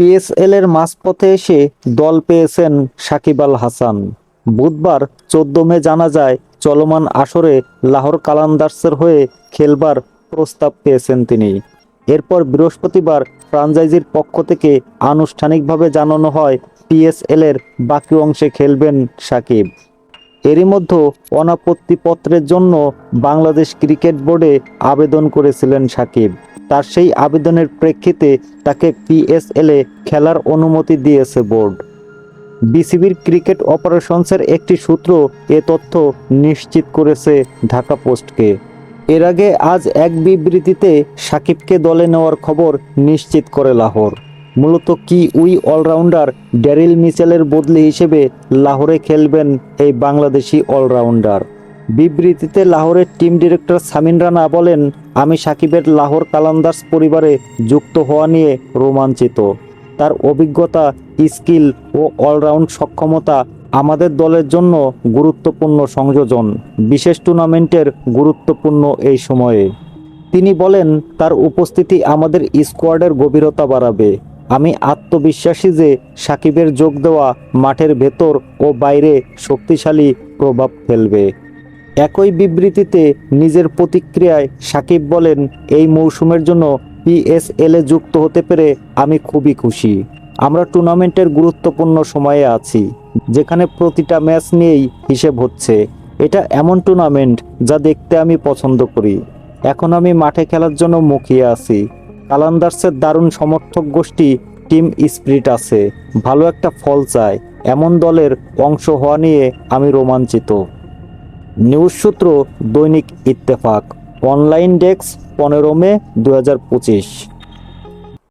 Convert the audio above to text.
PSL এর মাঝপথে এসে দল পেয়েছেন সাকিব আল হাসান। বুধবার চোদ্দ মে জানা যায়, চলমান আসরে লাহোর কালান্দার্সের হয়ে খেলবার প্রস্তাব পেয়েছেন তিনি। এরপর বৃহস্পতিবার ফ্রাঞ্চাইজির পক্ষ থেকে আনুষ্ঠানিকভাবে জানানো হয় পিএসএল এর বাকি অংশে খেলবেন সাকিব। এরই মধ্যে অনাপত্তিপত্রের জন্য বাংলাদেশ ক্রিকেট বোর্ডে আবেদন করেছিলেন সাকিব। তার সেই আবেদনের প্রেক্ষিতে তাকে পিএসএলে খেলার অনুমতি দিয়েছে বোর্ড। বিসিবির ক্রিকেট অপারেশনসের একটি সূত্র এ তথ্য নিশ্চিত করেছে ঢাকা পোস্টকে। এর আগে আজ এক বিবৃতিতে সাকিবকে দলে নেওয়ার খবর নিশ্চিত করে লাহোর। মূলত কি উই অলরাউন্ডার ড্যারিল মিচেলের বদলি হিসেবে লাহোরে খেলবেন এই বাংলাদেশি অলরাউন্ডার? বিবৃতিতে লাহোরের টিম ডিরেক্টর সামিন রানা বলেন, আমি সাকিবের লাহোর কালান্দার্স পরিবারে যুক্ত হওয়া নিয়ে রোমাঞ্চিত। তার অভিজ্ঞতা, স্কিল ও অলরাউন্ড সক্ষমতা আমাদের দলের জন্য গুরুত্বপূর্ণ সংযোজন, বিশেষ টুর্নামেন্টের গুরুত্বপূর্ণ এই সময়ে। তিনি বলেন, তার উপস্থিতি আমাদের স্কোয়াডের গভীরতা বাড়াবে। আমি আত্মবিশ্বাসী যে সাকিবের যোগ দেওয়া মাঠের ভেতর ও বাইরে শক্তিশালী প্রভাব ফেলবে। একই বিবৃতিতে নিজের প্রতিক্রিয়ায় সাকিব বলেন, এই মৌসুমের জন্য পিএসএল এ যুক্ত হতে পেরে আমি খুবই খুশি। আমরা টুর্নামেন্টের গুরুত্বপূর্ণ সময়ে আছি, যেখানে প্রতিটা ম্যাচ নিয়েই হিসেব হচ্ছে। এটা এমন টুর্নামেন্ট যা দেখতে আমি পছন্দ করি। এখন আমি মাঠে খেলার জন্য মুখিয়ে আছি। কালান্দার্সের দারুণ সমর্থক গোষ্ঠী টিম স্পিরিট আছে। ভালো একটা ফল চায় এমন দলের অংশ হওয়া নিয়ে আমি রোমাঞ্চিত। নিউজ সূত্র দৈনিক ইত্তেফাক অনলাইন ডেস্ক পনেরো মে দু হাজার পঁচিশ।